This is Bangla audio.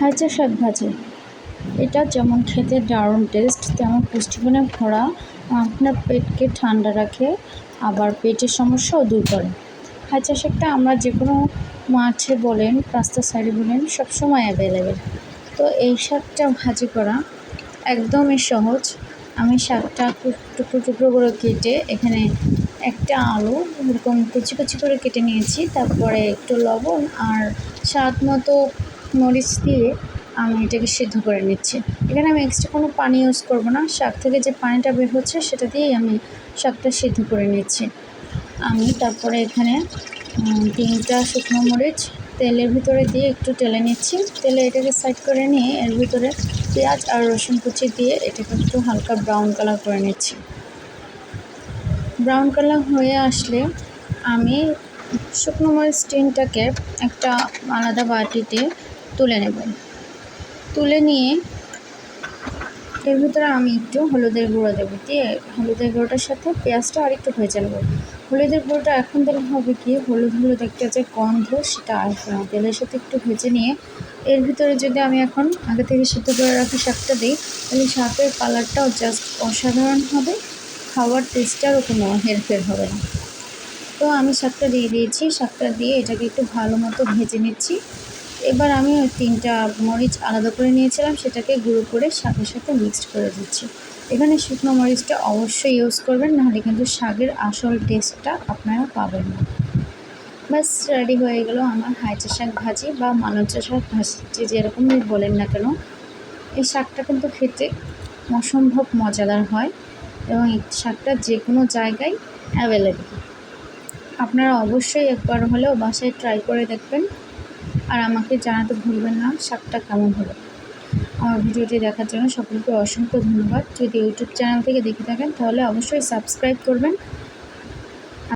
হাঁচা শাক ভাজি। এটা যেমন খেতে দারুণ টেস্ট তেমন পুষ্টিগুণে ভরা। আপনার পেটকে ঠান্ডা রাখে, আবার পেটের সমস্যাও দূর করে। হাঁচা শাকটা আমরা যে কোনো মাছে বলেন রাস্তার সাইডে বলেন, সবসময় অ্যাভেলেবেল তো এই শাকটা ভাজি করা একদমই সহজ। আমি শাকটা টুকরো টুকরো করে কেটে এখানে একটা আলু, এরকম কুচি কুচি করে কেটে নিয়েছি। তারপরে একটু লবণ আর স্বাদ মতো মরিচ দিয়ে আমি এটাকে সিদ্ধ করে নিচ্ছি। এখানে আমি এক্সট্রা কোনো পানি ইউজ করব না। শাক থেকে যে পানিটা বের হচ্ছে সেটা দিয়েই আমি শাকটা সিদ্ধ করে নিচ্ছি। আমি তারপরে এখানে তিনটা শুকনো মরিচ তেলের ভিতরে দিয়ে একটু তেলে নিচ্ছি। তেলে এটাকে সাইড করে নিয়ে এর ভিতরে পেঁয়াজ আর রসুন কুচি দিয়ে এটাকে একটু হালকা ব্রাউন কালার করে নিচ্ছি। ব্রাউন কালার হয়ে আসলে আমি শুকনো মরিচ টিনটাকে একটা আলাদা বাটিতে তুলে নেব তুলে নিয়ে এর ভিতরে আমি একটু হলুদের গুঁড়ো দেবো দিয়ে হলুদের গুঁড়োটার সাথে পেঁয়াজটা আর একটু ভেজে নেব। হলুদের গুঁড়োটা এখন দিলে হবে কি? হলুদ হলুদ একটা যে গন্ধ, সেটা আসবে না। তেলের সাথে একটু ভেজে নিয়ে এর ভিতরে যদি আমি এখন আগে থেকে সিদ্ধ করে রাখা শাকটা দিই, তাহলে শাকের কালারটাও জাস্ট অসাধারণ হবে। খাওয়ার টেস্টটারও কোনো হেরফের হবে না। তো আমি শাকটা দিয়ে দিয়েছি। শাকটা দিয়ে এটাকে একটু ভালো মতো ভেজে নিচ্ছি। এবার আমি ওই তিনটা মরিচ আলাদা করে নিয়েছিলাম, সেটাকে গুঁড়ো করে শাকের সাথে মিক্সড করে দিচ্ছি। এখানে শুকনো মরিচটা অবশ্যই ইউজ করবেন, নাহলে কিন্তু শাকের আসল টেস্টটা আপনারা পাবেন না। ব্যাস রেডি হয়ে গেল আমার হাইচা শাক ভাজি বা মালঞ্চা শাক ভাজি যে যেরকমই বলেন না কেন। এই শাকটা কিন্তু খেতে অসম্ভব মজাদার হয় এবং এই শাকটা যে কোনো জায়গায় অ্যাভেলেবেল আপনারা অবশ্যই একবার হলেও বাসায় ট্রাই করে দেখবেন। আর আমাকে জানাতে ভুলবেন না শাকটা কেমন হলো? আমার ভিডিওটি দেখার জন্য সকলকে অসংখ্য ধন্যবাদ। যদি ইউটিউব চ্যানেল থেকে দেখে থাকেন, তাহলে অবশ্যই সাবস্ক্রাইব করবেন।